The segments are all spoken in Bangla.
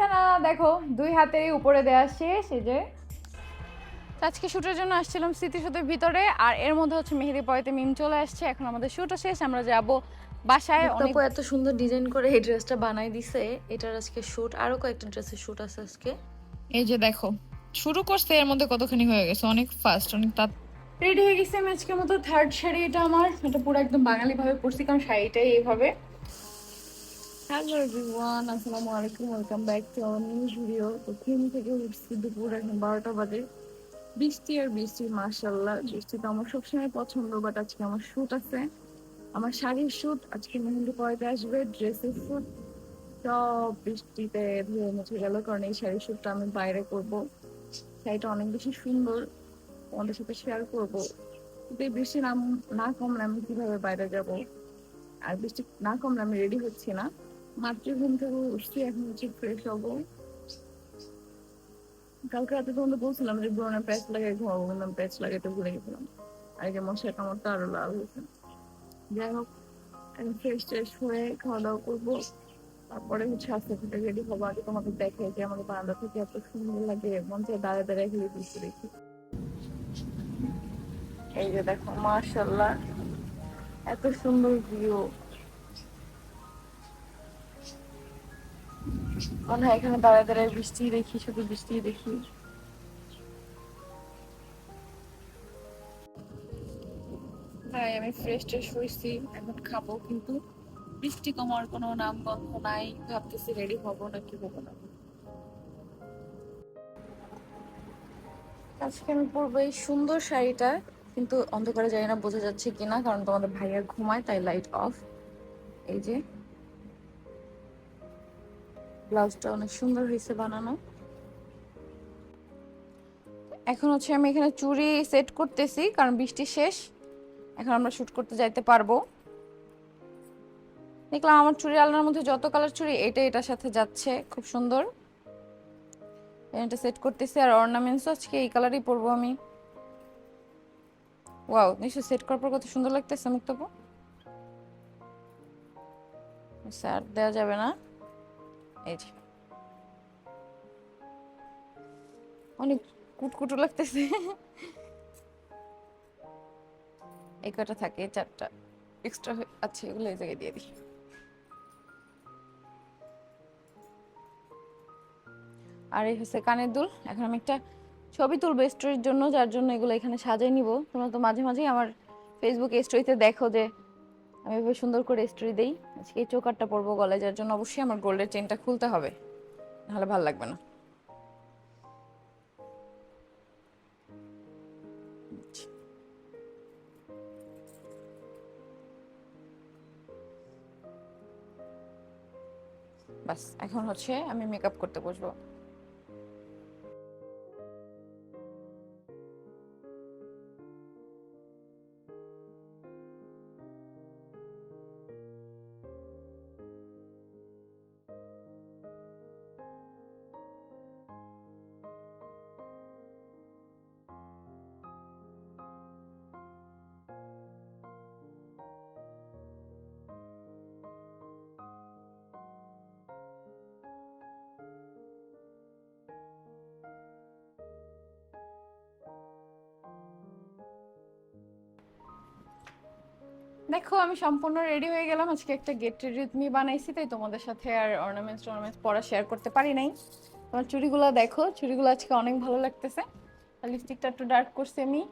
টানা দেখো দুই হাতেরই উপরে দেওয়া শেষ এই যে। আজকে শ্যুটের জন্য আসছিলাম স্মৃতিসৌধের ভিতরে আর এর মধ্যে হচ্ছে মেহেদি পয়েতে মিম চলে আসছে। এখন আমাদের শ্যুটও শেষ আমরা যাব বাসায়। অনেক এত সুন্দর ডিজাইন করে এই ড্রেসটা বানাই দিছে। এটার আজকে শুট আরও কয়েকটা ড্রেসের শুট আছে আজকে। এই যে দেখো শুরু করছে এর মধ্যে কতখানি হয়ে গেছে অনেক ফাস্ট অনেক তাড়াতাড়ি রেডি হয়ে গেছি আমি আজকের মতো থার্ড শাড়ি এটা আমার। এটা পুরো একদম বাঙালি ভাবে পরছি কারণ শাড়িটাই এইভাবে। হ্যালো এভরিওয়ান আসসালামু আলাইকুম welcome back to our new video তো ঘুম থেকে উঠছি দুপুর এখন বারোটা বাজে। বৃষ্টি আর বৃষ্টি মার্শাল্লাহ বৃষ্টি তো আমার সবসময় পছন্দ বাট আজকে আমার শ্যুট আছে। আমার শাড়ির শ্যুট আজকে মেহেন্দি পরেতে আসবে ড্রেসের শ্যুট সব বৃষ্টিতে ধুয়ে মুছে গেল, কারণ এই শাড়ির শ্যুটটা আমি বাইরে করব। শাড়িটা অনেক বেশি সুন্দর। তোমাদের সাথে শেয়ার করব। কিন্তু এই বৃষ্টি নাম, না কমলে আমি কীভাবে বাইরে যাব? আর বৃষ্টি না কমলে আমি রেডি হচ্ছি না। মাত্র ঘুম থেকে উঠছি, এখন হচ্ছে ফ্রেশ হব। কালকে রাতে তোমাদের বলছিলাম যে ব্রোনে প্যাচ লাগাই ঘুমাবো কিন্তু আমি প্যাচ লাগাইতে ভুলে গেছিলাম। যে মশার কামড়টা আরও লাল হয়েছে। যাই হোক, এখন ফ্রেশ ট্রেশ হয়ে খাওয়া দাওয়া করব। তারপরে হচ্ছে আস্তে আস্তে রেডি হব। আগে তোমাদের দেখে যে আমাদের বারান্দা থেকে এত সুন্দর লাগে। মন চায় দাঁড়িয়ে দাঁড়িয়ে খেলে বৃষ্টি দেখি। এই যে দেখো মার্শাল্লাহ এত সুন্দর ভিউ মনে এখানে দাঁড়ায় দাঁড়ায় বৃষ্টি দেখি, শুধু বৃষ্টি দেখি। তাই আমি ফ্রেশ ট্রেশ হয়েছি, এখন খাব কিন্তু। বৃষ্টি কমার কোনো নাম গন্ধ নাই, ভাবতেছি রেডি হব না কি হব না। আজকে আমি পরবো এই সুন্দর শাড়িটা, কিন্তু অন্ধকারে জানি না বোঝা যাচ্ছে কিনা, কারণ তোমাদের ভাইয়া ঘুমায়, তাই লাইট অফ এই যে। ব্লাউজটা অনেক সুন্দর হয়েছে বানানো। এখন হচ্ছে আমি এখানে চুড়ি সেট করতেছি, কারণ বৃষ্টি শেষ। এখন আমরা শুট করতে যাইতে পারব। দেখলাম আমার চুড়ি আলনার মধ্যে যত কালার চুড়ি এটা এটার সাথে যাচ্ছে, খুব সুন্দর। এটা সেট করতেছি, আর অর্নামেন্টস আজকে এই কালারই পরবো আমি। ওয়াও নিশ্চয় সেট করার পর কত সুন্দর লাগতেছে, মুক্তপু। স্যার দেওয়া যাবে না। এই যে। অনেক কুটকুটু লাগতেছে। এই কটা থাকে? চারটা। এক্সট্রা আছে, এগুলো এই জায়গায় দিয়ে দিই। আর এই হচ্ছে কানের দুল। এখন আমি একটা ছবি তুলবো স্টোরির জন্য, যার জন্য এগুলো এখানে সাজাই নিব। তোমরা তো মাঝে মাঝেই আমার ফেসবুক স্টোরিতে দেখো যে আমি এভাবে সুন্দর করে স্টোরি দেই। আজকে এই চোকারটা পরবো গলায়, যার জন্য অবশ্যই আমার গোল্ডের চেনটা খুলতে হবে। নাহলে ভালো লাগবে না। বাস, এখন হচ্ছে আমি মেকআপ করতে বসবো। দেখো, আমি সম্পূর্ণ রেডি হয়ে গেলাম। আজকে একটা গেট রেডি উইথ মি বানাইছি, তাই তোমাদের সাথে আর অর্নামেন্টস টর্নামেন্টস পরা শেয়ার করতে পারি নাই। তোমার চুড়িগুলো দেখো, চুড়িগুলো আজকে অনেক ভালো লাগতেছে। লিপস্টিকটা একটু ডার্ক করছি আমি।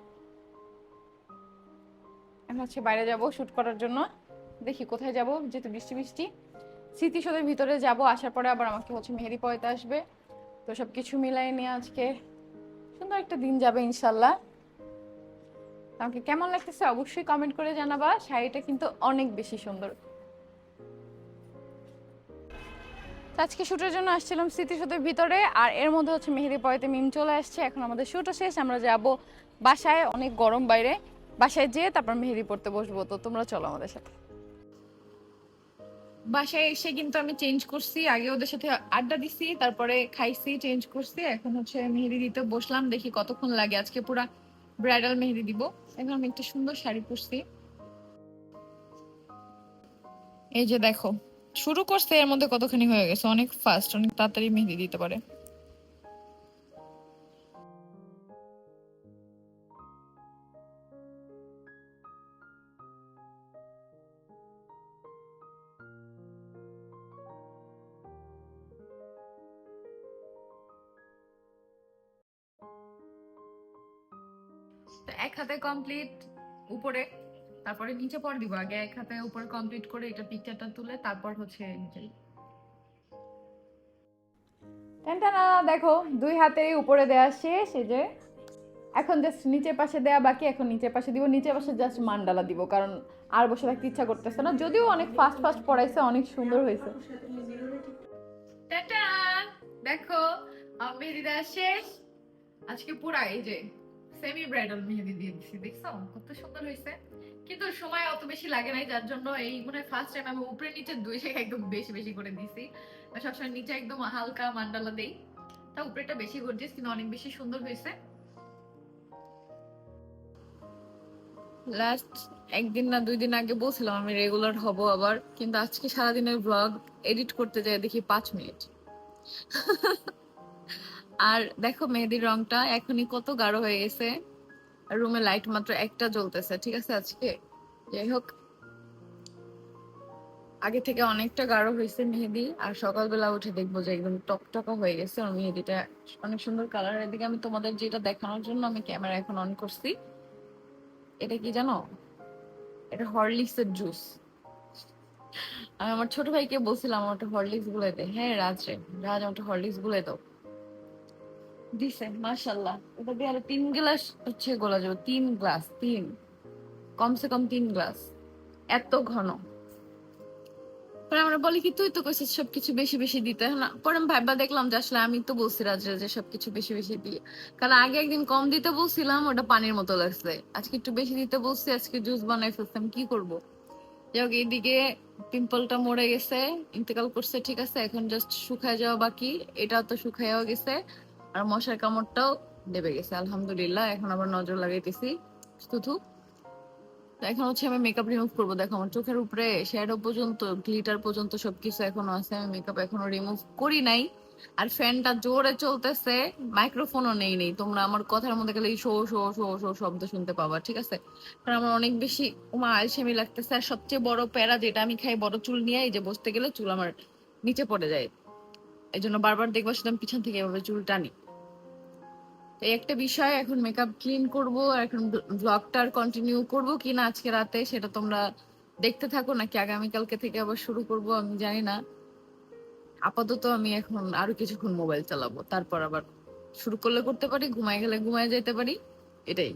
এখন হচ্ছে বাইরে যাব শ্যুট করার জন্য। দেখি কোথায় যাব, যেহেতু বৃষ্টি বৃষ্টি। স্মৃতিসৌধের ভিতরে যাব, আসার পরে আবার আমাকে হচ্ছে মেহেদি পয়তে আসবে। তো সব কিছু মিলাই নিয়ে আজকে সুন্দর একটা দিন যাবে ইনশাল্লাহ। আমাকে কেমন লাগতেছে অবশ্যই কমেন্ট করে জানাবা। শাড়িটা কিন্তু অনেক বেশি সুন্দর। আজকে শুটের জন্য আসছিলাম স্মৃতিসৌধের ভিতরে, আর এর মধ্যে হচ্ছে মেহেদি পয়েতে মিম চলে আসছে। এখন আমাদের শুটও শেষ, আমরা যাব বাসায়, অনেক গরম বাইরে। বাসায় যেয়ে তারপর মেহেদি পড়তে বসবো। তো তোমরা চলো আমাদের সাথে। বাসায় এসে কিন্তু আমি চেঞ্জ করছি। আগে ওদের সাথে আড্ডা দিছি, তারপরে খাইছি চেঞ্জ করছি। এখন হচ্ছে মেহেদি দিতে বসলাম, দেখি কতক্ষণ লাগে। আজকে পুরা ব্রাইডাল মেহেদি দিব। এখন আমি একটা সুন্দর শাড়ি পরছি। এই যে দেখো, শুরু করছে, এর মধ্যে কতখানি হয়ে গেছে? অনেক ফাস্ট অনেক তাড়াতাড়ি মেহেদি দিতে পারে। এক হাতে কমপ্লিট উপরে তারপরে নিচে পর দিব। আগে এক হাতে উপরে কমপ্লিট করে এটা পিকচারটা তুলে তারপর হচ্ছে নিচে। টেনটানা দেখো দুই হাতে উপরে দেওয়া শেষ এই যে। এখন জাস্ট নিচের পাশে দেয়া বাকি এখন নিচের পাশে দিব। নিচের পাশে জাস্ট মান্ডালা দিব কারণ আর বসে থাকতে ইচ্ছা করতেছে না। যদিও অনেক ফাস্ট ফাস্ট পড়াইছে অনেক সুন্দর হয়েছে। দেখো মেহেদি দেওয়া শেষ। আজকে পুরা এই যে সেমি ব্রাইডাল মেহেদি দিয়ে দিছি, দেখছ? কত সুন্দর হয়েছে। কিন্তু সময় অত বেশি লাগে নাই, যার জন্য এই মনে হয় ফার্স্ট টাইম আমি উপরে নিচে দুই জায়গায় একদম বেশি বেশি করে দিছি। সবসময় নিচে একদম হালকা মান্ডালা দেই। তা উপরেটা বেশি গর্জিয়াস কিন্তু অনেক বেশি সুন্দর হয়েছে। লাস্ট একদিন না দুই দিন আগে বলছিলাম আমি রেগুলার হব আবার, কিন্তু আজকে সারাদিনের ব্লগ এডিট করতে যাই দেখি পাঁচ মিনিট। আর দেখো মেহেদির রংটা এখনই কত গাঢ় হয়ে গেছে। রুমে লাইট মাত্র একটা জ্বলতেছে, ঠিক আছে আজকে? যাই হোক। আগে থেকে অনেকটা গাঢ় হয়েছে মেহেদি, আর সকালবেলা উঠে দেখব যে একদম টকটকা হয়ে গেছে আর মেহেদিটা অনেক সুন্দর কালার এদিকে আমি তোমাদের যেটা দেখানোর জন্য আমি ক্যামেরা এখন অন করছি। এটা কি জানো? এটা হরলিক্স এর জুস আমি আমার ছোট ভাইকে বলছিলাম আমার হরলিক্স গুলে দে। হ্যাঁ রাজ রে, রাজ আমার হরলিক্স গুলে দাও। দিছে মাশাল্লাহ এটা তিন গ্লাস হচ্ছে গোলা তিন গ্লাস, তিন। কমসে কম তিন গ্লাস। এত ঘন। পরে আমরা বলি কি, তুই তো কইছিস সবকিছু বেশি বেশি দিতে না? পরে আমি দেখলাম যে আসলে আমি তো বলছি রাজরে যে সবকিছু বেশি বেশি দিয়ে। কারণ আগে একদিন কম দিতে বলছিলাম, ওটা পানির মতো লাগছে। আজকে একটু বেশি দিতে বলছি, আজকে জুস বানাই ফেলতাম কি করব? যাই হোক, এইদিকে পিম্পলটা মরে গেছে, ইন্তেকাল করছে, ঠিক আছে, এখন জাস্ট শুকায় যাওয়া বাকি এটা তো শুকাইয়াও গেছে। আর মশার কামড়টাও দেবে গেছে, আলহামদুলিল্লাহ। এখন আবার নজর লাগাইতেছি, শুধু। এখন হচ্ছে আমি মেকআপ রিমুভ করব, দেখো আমার চোখের উপরে শ্যাডো পর্যন্ত গ্লিটার পর্যন্ত সবকিছু এখনও আছে। আমি মেকআপ এখনও রিমুভ করি নাই। আর ফ্যানটা জোরে চলতেছে মাইক্রোফোনও নেই নেই। তোমরা আমার কথার মধ্যে গেলে শো শো শো শো শব্দ শুনতে পাবা, ঠিক আছে? কারণ আমার অনেক বেশি উমা আলসেমি লাগতেছে। আর সবচেয়ে বড় প্যারা যেটা আমি খাই, বড় চুল নিয়ে যে বসতে গেলে চুল আমার নিচে পড়ে যায়। এই জন্য বারবার দেখব সেটা পিছন থেকে এভাবে চুল টানি এই একটা বিষয়, এখন মেকআপ ক্লিন করব, এখন ব্লগটার কন্টিনিউ করব কিনা আজকে রাতে, সেটা তোমরা দেখতে থাকো, নাকি আগামীকালকে থেকে আবার শুরু করব, আমি জানি না। আপাতত আমি এখন আরও কিছুক্ষণ মোবাইল চালাবো, তারপর আবার শুরু করলে করতে পারি, ঘুমায় গেলে ঘুমায় যেতে পারি, এটাই।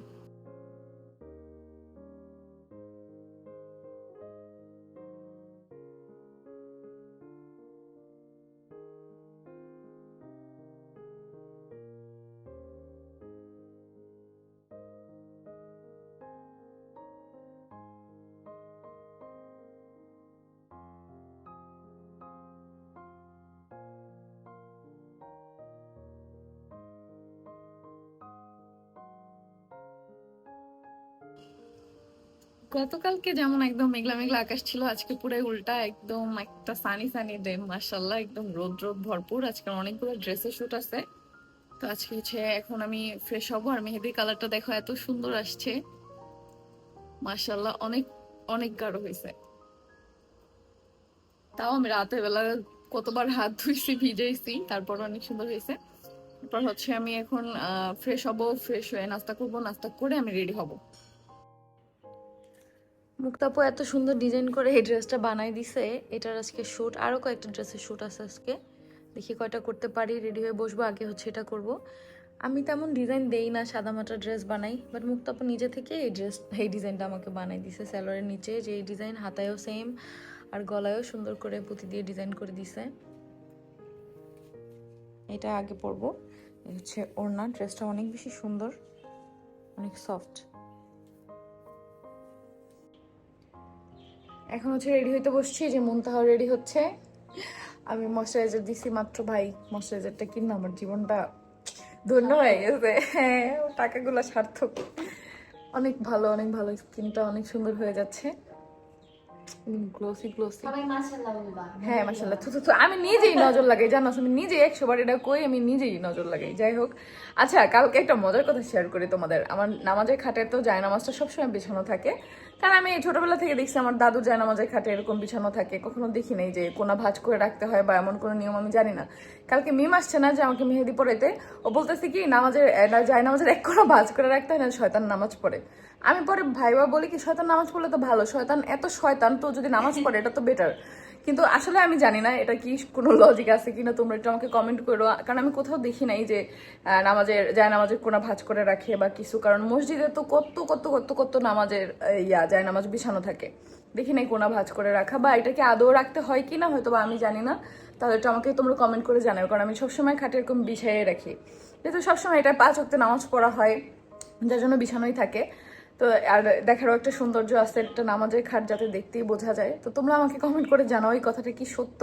গতকালকে যেমন একদম মেঘলা মেঘলা আকাশ ছিল, আজকে পুরো উল্টা একদম একটা সানি সানি ডে মাসাল্লাহ একদম রোদ রোদ ভরপুর। আজকে অনেকগুলো ড্রেসের শুট আছে। তো আজকে হচ্ছে এখন আমি ফ্রেশ হব আর মেহেদির কালারটা দেখো, এত সুন্দর আসছে। মাসাল্লাহ অনেক অনেক গাঢ় হয়েছে। তাও আমি রাতের বেলা কতবার হাত ধুইছি, ভিজাইছি তারপর অনেক সুন্দর হয়েছে। তারপর হচ্ছে আমি এখন ফ্রেশ হব ফ্রেশ হয়ে নাস্তা করব, নাস্তা করে আমি রেডি হব। মুক্তাপু এত সুন্দর ডিজাইন করে এই ড্রেসটা বানাই দিছে, এটার আজকে শ্যুট আরও কয়েকটা ড্রেসের শ্যুট আছে আজকে। দেখি কয়টা করতে পারি রেডি হয়ে বসবো, আগে হচ্ছে এটা করব। আমি তেমন ডিজাইন দেই না, সাদামাটা ড্রেস বানাই বাট মুক্তাপু নিজে থেকে এই ড্রেস এই ডিজাইনটা আমাকে বানাই দিছে স্যালোয়ারের নিচে, যে এই ডিজাইন হাতায়ও সেম আর গলায়ও সুন্দর করে পুঁতি দিয়ে ডিজাইন করে দিছে। এটা আগে পরবো হচ্ছে ওড়না ড্রেসটা অনেক বেশি সুন্দর, অনেক সফট এখন হচ্ছে রেডি হইতে বসছি যে মুনতাহা রেডি হচ্ছে। আমি ময়শ্চারাইজার দিছি মাত্র, ভাই ময়শ্চারাইজারটা কিনা আমার জীবনটা ধন্য হয়ে গেছে। হ্যাঁ টাকাগুলো সার্থক। অনেক ভালো অনেক ভালো, স্কিনটা অনেক সুন্দর হয়ে যাচ্ছে। গ্লোসি গ্লোসি হ্যাঁ মাশাল্লাহ থু থু থু আমি নিজেই নজর লাগাই জানো আমি নিজেই একশো বার এটা কই আমি নিজেই নজর লাগাই। যাই হোক। আচ্ছা কালকে একটা মজার কথা শেয়ার করি তোমাদের। আমার নামাজের খাটে তো যায় নামাজটা সবসময় বিছানো থাকে। কারণ আমি ছোটবেলা থেকে দেখছি আমার দাদু যায় নামাজের খাটে এরকম বিছানো থাকে। কখনো দেখি নাই যে কোনা ভাজ করে রাখতে হয় বা এমন কোনো নিয়ম আমি জানি না। কালকে মিম আসছে না যে আমাকে মেহেদি পড়াইতে ও বলতেছে কি নামাজের যায় নামাজের এক কোনো ভাঁজ করে রাখতে হয় না শয়তান নামাজ পড়ে। আমি পরে ভাইবা বলি কি শয়তান নামাজ পড়লে তো ভালো শয়তান এত শয়তান তো যদি নামাজ পড়ে এটা তো বেটার কিন্তু আসলে আমি জানি না এটা কি কোনো লজিক আছে কিনা তোমরা একটু আমাকে কমেন্ট করো। কারণ আমি কোথাও দেখি নাই যে নামাজের যায় নামাজের কোনো ভাঁজ করে রাখে বা কিছু কারণ মসজিদে তো কত কত কত কত নামাজের ইয়া যায় নামাজ বিছানো থাকে। দেখি নাই কোনা ভাঁজ করে রাখা বা এটাকে আদৌ রাখতে হয় কিনা হয়তো বা আমি জানি না। তাহলে একটু আমাকে তোমরা কমেন্ট করে জানাও কারণ আমি সবসময় খাটে এরকম বিছাইয়ে রাখি। যেহেতু সবসময় এটা পাঁচ ওয়াক্তে নামাজ পড়া হয় যার জন্য বিছানোই থাকে। তো, আর দেখারও একটা সৌন্দর্য আছে, একটা নামাজের খাট যাতে দেখতেই বোঝা যায়। তো তোমরা আমাকে কমেন্ট করে জানাও, এই কথাটা কি সত্য?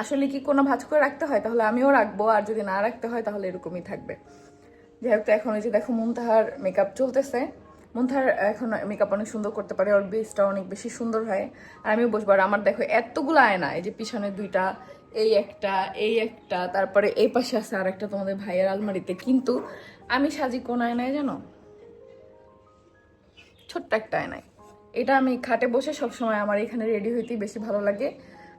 আসলে কি কোনো ভাঁজ করে রাখতে হয়? তাহলে আমিও রাখব, আর যদি না রাখতে হয়, তাহলে এরকমই থাকবে। যাই হোক, তো এখন ওই যে দেখো মুনতাহার মেকআপ চলতেছে। মুনতাহার এখন মেকআপ অনেক সুন্দর করতে পারে, ওর বেসটা অনেক বেশি সুন্দর হয়। আর আমিও বসবো, আর আমার দেখো এতগুলো আয়না, এই যে পিছনে দুইটা, এই একটা এই একটা, তারপরে এই পাশে আছে আর একটা তোমাদের ভাইয়ের আলমারিতে। কিন্তু আমি সাজি কোন আয়নায় জানো? ছোট্ট একটা আয়নায়। এটা আমি খাটে বসে সবসময় আমার এখানে রেডি হইতেই বেশি ভালো লাগে।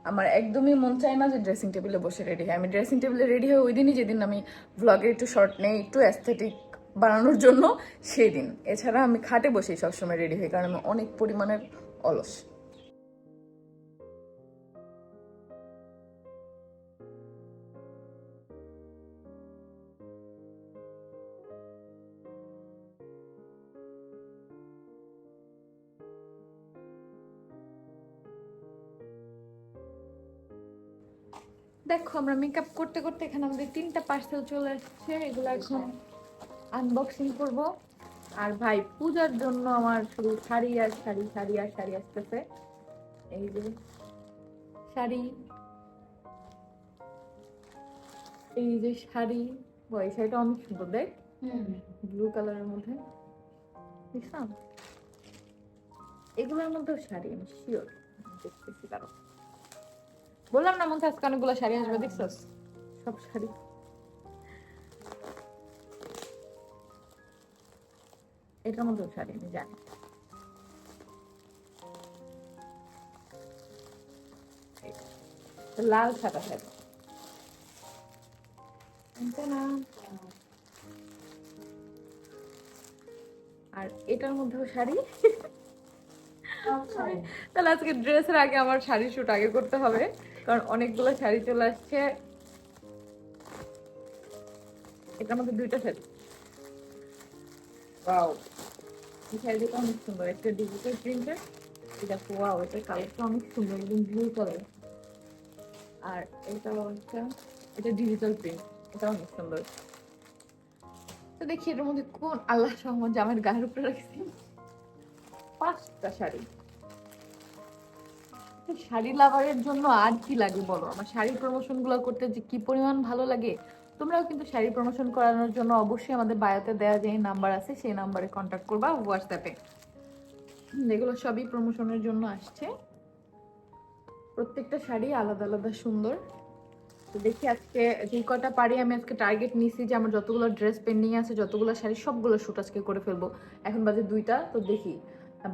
আমার একদমই মন চায় না যে ড্রেসিং টেবিলে বসে রেডি হয়। আমি ড্রেসিং টেবিলে রেডি হই ওই দিনই যেদিন আমি ব্লগে একটু শর্ট নেই, একটু অ্যাস্থেটিক বানানোর জন্য, সেই দিন। এছাড়া আমি খাটে বসেই সবসময় রেডি হই, কারণ আমি অনেক পরিমাণের অলস। দেখো আমরা মেকআপ করতে করতে এখানে আমাদের তিনটা পার্সেল চলে আসছে। এগুলো এখন আনবক্সিং করব। আর ভাই পূজার জন্য আমার শুধু শাড়ি আর শাড়ি শাড়ি আর শাড়ি আসতেছে। এই যে শাড়ি এই যে শাড়ি। ওই শাড়িটা অনেক সুন্দর দেখ। ব্লু কালারের মধ্যে। দেখলাম? এগুলোর মধ্যেও শাড়ি আমি শিওর দেখতেছি কারও। বললাম না মধ্যে আজকে অনেকগুলো শাড়ি আসবে দেখছস? সব শাড়ি। এটার মধ্যেও শাড়ি আমি জানি। লাল সাদা শাড়ি। আর এটার মধ্যেও শাড়ি? তাহলে আজকে ড্রেসের আগে আমার শাড়ি শুট আগে করতে হবে। কারণ অনেকগুলো শাড়ি চলে আসছে। এটার মধ্যে দুইটা শাড়ি। ওয়াও এই শাড়িটা অনেক সুন্দর। একটা ডিজিটাল প্রিন্টের এটা ওয়াও এটা কালারটা অনেক সুন্দর একদম ব্লু কালার আর এটা হচ্ছে এটা ডিজিটাল প্রিন্ট এটা অনেক সুন্দর। তো দেখি এটার মধ্যে কোন আল্লাহ সহমত জামের গায়ের উপরে রাখছি। পাঁচটা শাড়ি। শাড়ি লাভারের জন্য আর কি লাগে বলো? আমার শাড়ি প্রমোশনগুলো করতে যে কি পরিমাণ ভালো লাগে? তোমরাও কিন্তু শাড়ি প্রমোশন করানোর জন্য অবশ্যই আমাদের বায়োতে দেওয়া যে নাম্বার আছে, সেই নাম্বারে কন্ট্যাক্ট করবা হোয়াটসঅ্যাপে এগুলো সবই প্রমোশনের জন্য আসছে। প্রত্যেকটা শাড়ি আলাদা আলাদা সুন্দর। তো দেখি আজকে যে কটা পারি আমি আজকে টার্গেট নিছি যে আমার যতগুলো ড্রেস পেন্ডিং আছে, যতগুলো শাড়ি সবগুলো শ্যুট আজকে করে ফেলব। এখন বাজে দুইটা, তো দেখি।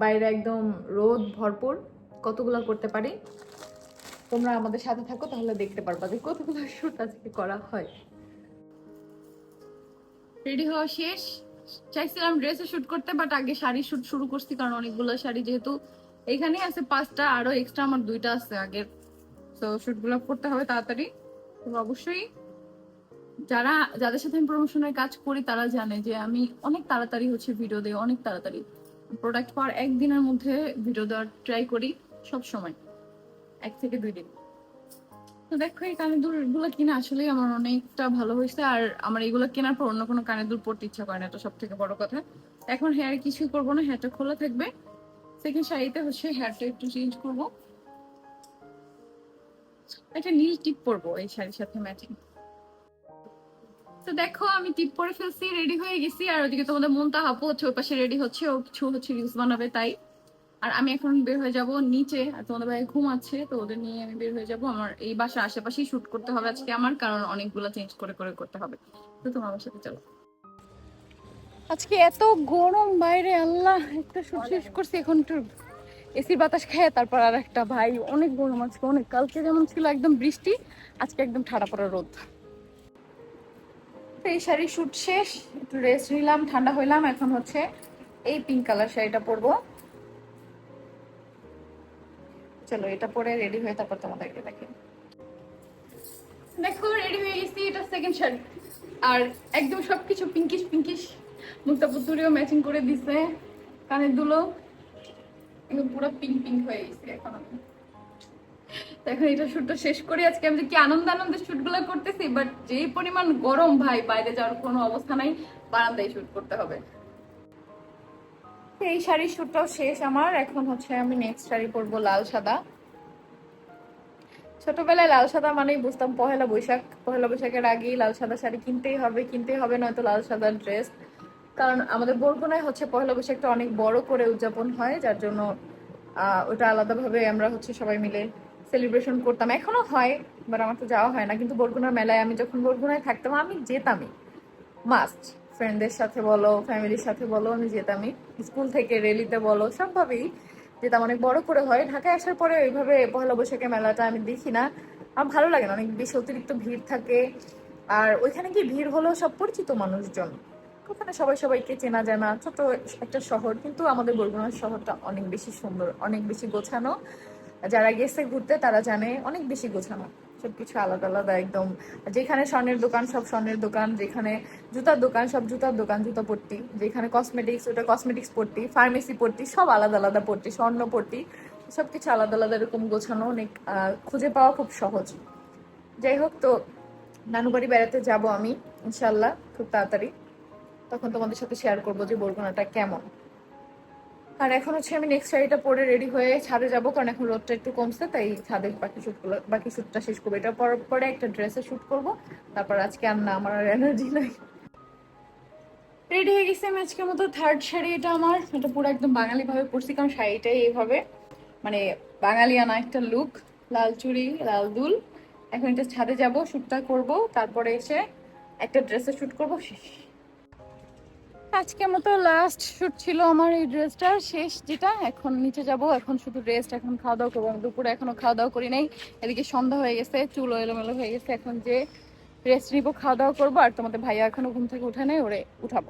বাইরে একদম রোদ ভরপুর। কতগুলো করতে পারি? তোমরা আমাদের সাথে থাকো, তাহলে দেখতে পারবা যে কতগুলো শুট আজকে করা হয়। রেডি হওয়া শেষ। চাইছিলাম ড্রেসে শুট করতে বাট আগে শাড়ি শুট শুরু করছি কারণ অনেকগুলো শাড়ি যেহেতু এখানে আছে, পাঁচটা, আরও এক্সট্রা আমার দুইটা আছে আগের। তো শুটগুলো করতে হবে তাড়াতাড়ি। তো অবশ্যই যারা, যাদের সাথে আমি প্রমোশনের কাজ করি, তারা জানে যে আমি অনেক তাড়াতাড়ি হচ্ছে ভিডিও দিই, অনেক তাড়াতাড়ি। প্রোডাক্ট পাওয়ার একদিনের মধ্যে ভিডিও দেওয়ার ট্রাই করি। সব সময়। এক থেকে দুই দিন। তো দেখো, এই কানের দুলগুলো কিনে আসলেই আমার অনেকটা ভালো হয়েছে। আর আমার এগুলো কেনার পর অন্য কোনো কানের দুল পড়তে ইচ্ছা করে না, এটা সব থেকে বড় কথা। এখন হেয়ার কিছুই করব না হেয়ারটা খোলা থাকবে। সেকেন্ড শাড়িতে হচ্ছে হেয়ারটা একটু চেঞ্জ করব। একটা নীল টিপ পরবো এই শাড়ির সাথে ম্যাচিং তো দেখো, আমি টিপ পরে ফেলছি রেডি হয়ে গেছি। আর ওদিকে তোমাদের মনটা হাপু হচ্ছে ওই পাশে রেডি হচ্ছে, ও কিছু হচ্ছে রিলস বানাবে, তাই। আর আমি এখন বের হয়ে যাব নিচে আর তোমাদের ভাই ঘুমাচ্ছে তো ওদের নিয়ে আমি বের হয়ে যাব। আমার এই বাসার আশেপাশেই শুট করতে হবে আজকে আমার কারণ অনেকগুলো চেঞ্জ করে করে করতে হবে। তো তোমার আমার সাথে চলো। আজকে এত গরম বাইরে আল্লাহ একটা শুট শেষ করছি এখন একটু এসির বাতাস খেয়ে তারপর আর একটা ভাই অনেক গরম আজকে অনেক। কালকে যেমন ছিল একদম বৃষ্টি আজকে একদম ঠাড়া পড়া রোদ। তো এই শাড়ি শুট শেষ একটু রেস্ট নিলাম ঠান্ডা হইলাম এখন হচ্ছে এই পিঙ্ক কালার শাড়িটা পরবো। চলো, এটা পরে রেডি হয়ে তারপর তোমাদেরকে দেখে। দেখো রেডি হয়ে গেছি, এটা সেকেন্ড শাড়ি আর একদম সবকিছু পিঙ্কিশ পিঙ্কিশ মুক্তা পুতুরিও ম্যাচিং করে দিছে, কানের দুলো। একদম পুরো পিঙ্ক পিঙ্ক হয়ে গেছে এখন এখন এটা শুটটা শেষ করি আজকে আমি কি আনন্দ, আনন্দের শুটগুলো করতেছি বাট যেই পরিমাণ গরম ভাই, বাইরে যাওয়ার কোনো অবস্থা নাই, বারান্দায় শুট করতে হবে। এই শাড়ির শুটটাও শেষ আমার। এখন হচ্ছে আমি নেক্সট শাড়ি পরবো লাল সাদা। ছোটবেলায় লাল সাদা মানেই বুঝতাম পহেলা বৈশাখ। পহেলা বৈশাখের আগেই লাল সাদা শাড়ি কিনতেই হবে কিনতেই হবে, নয়তো লাল সাদা ড্রেস কারণ আমাদের বরগুনায় হচ্ছে পহেলা বৈশাখটা অনেক বড় করে উদযাপন হয়, যার জন্য ওটা আলাদাভাবে আমরা হচ্ছে সবাই মিলে সেলিব্রেশন করতাম। এখনও হয় বাট আমার তো যাওয়া হয় না। কিন্তু বরগুনার মেলায় আমি যখন বরগুনায় থাকতাম, আমি যেতামই। মাস্ট ফ্রেন্ডদের সাথে বলো ফ্যামিলির সাথে বলো আমি যেতামই স্কুল থেকে রেলিতে বলো, সবভাবেই যেতাম অনেক বড় করে হয়। ঢাকায় আসার পরে ওইভাবে পহেলা বৈশাখের মেলাটা আমি দেখি না। আমার ভালো লাগে না, অনেক বেশি অতিরিক্ত ভিড় থাকে। আর ওইখানে কি ভিড় হলো সব পরিচিত মানুষজন। ওখানে সবাই সবাইকে চেনা জানা। ছোট একটা শহর, কিন্তু আমাদের বরগুনা শহরটা অনেক বেশি সুন্দর, অনেক বেশি গোছানো। যারা গেছে ঘুরতে তারা জানে, অনেক বেশি গোছানো। সবকিছু আলাদা আলাদা, একদম। যেখানে স্বর্ণের দোকান, সব স্বর্ণের দোকান। যেখানে জুতার দোকান, সব জুতার দোকান, জুতা পট্টি। যেখানে কসমেটিক্স ওটা কসমেটিক্স পট্টি ফার্মেসি পট্টি, সব আলাদা আলাদা পট্টি, স্বর্ণ পট্টি। সবকিছু আলাদা আলাদা এরকম গোছানো অনেক খুঁজে পাওয়া খুব সহজ। যাই হোক, তো নানু বাড়ি বেড়াতে যাব আমি ইনশাল্লাহ খুব তাড়াতাড়ি। তখন তোমাদের সাথে শেয়ার করব যে বরগুনাটা কেমন। আর এখন হচ্ছে আমি নেক্সট শাড়িটা পরে রেডি হয়ে ছাদে যাব, কারণ এখন রোদটা একটু কমছে, তাই ছাদে বাকি শুটগুলো বাকি শুটটা শেষ করব। এটা পর পরে একটা ড্রেসে শুট করব, তারপর আজকে আর না, আমার আর এনার্জি নাই। রেডি হয়ে গেছি আমি আজকের মতো থার্ড শাড়ি, এটা আমার। এটা পুরো একদম বাঙালি ভাবে পরছি, কারণ শাড়িটাই এইভাবে। মানে বাঙালিয়ানা একটা লুক লাল চুড়ি, লাল দুল। এখন এটা ছাদে যাব শ্যুটটা করব, তারপরে এসে একটা ড্রেসে শ্যুট করব শেষ আজকের মতো লাস্ট শুট ছিল আমার এই ড্রেসটার শেষ যেটা, এখন নিচে যাব, এখন শুধু রেস্ট এখন খাওয়া দাওয়া করব। দুপুরে এখনও খাওয়া দাওয়া করি নাই, এদিকে সন্ধ্যা হয়ে গেছে, চুলো এলোমেলো হয়ে গেছে, এখন যে রেস্ট নিবো, খাওয়া দাওয়া করব, আর তোমাদের ভাইয়া এখনও ঘুম থেকে উঠে নেই, ওরে উঠাবো।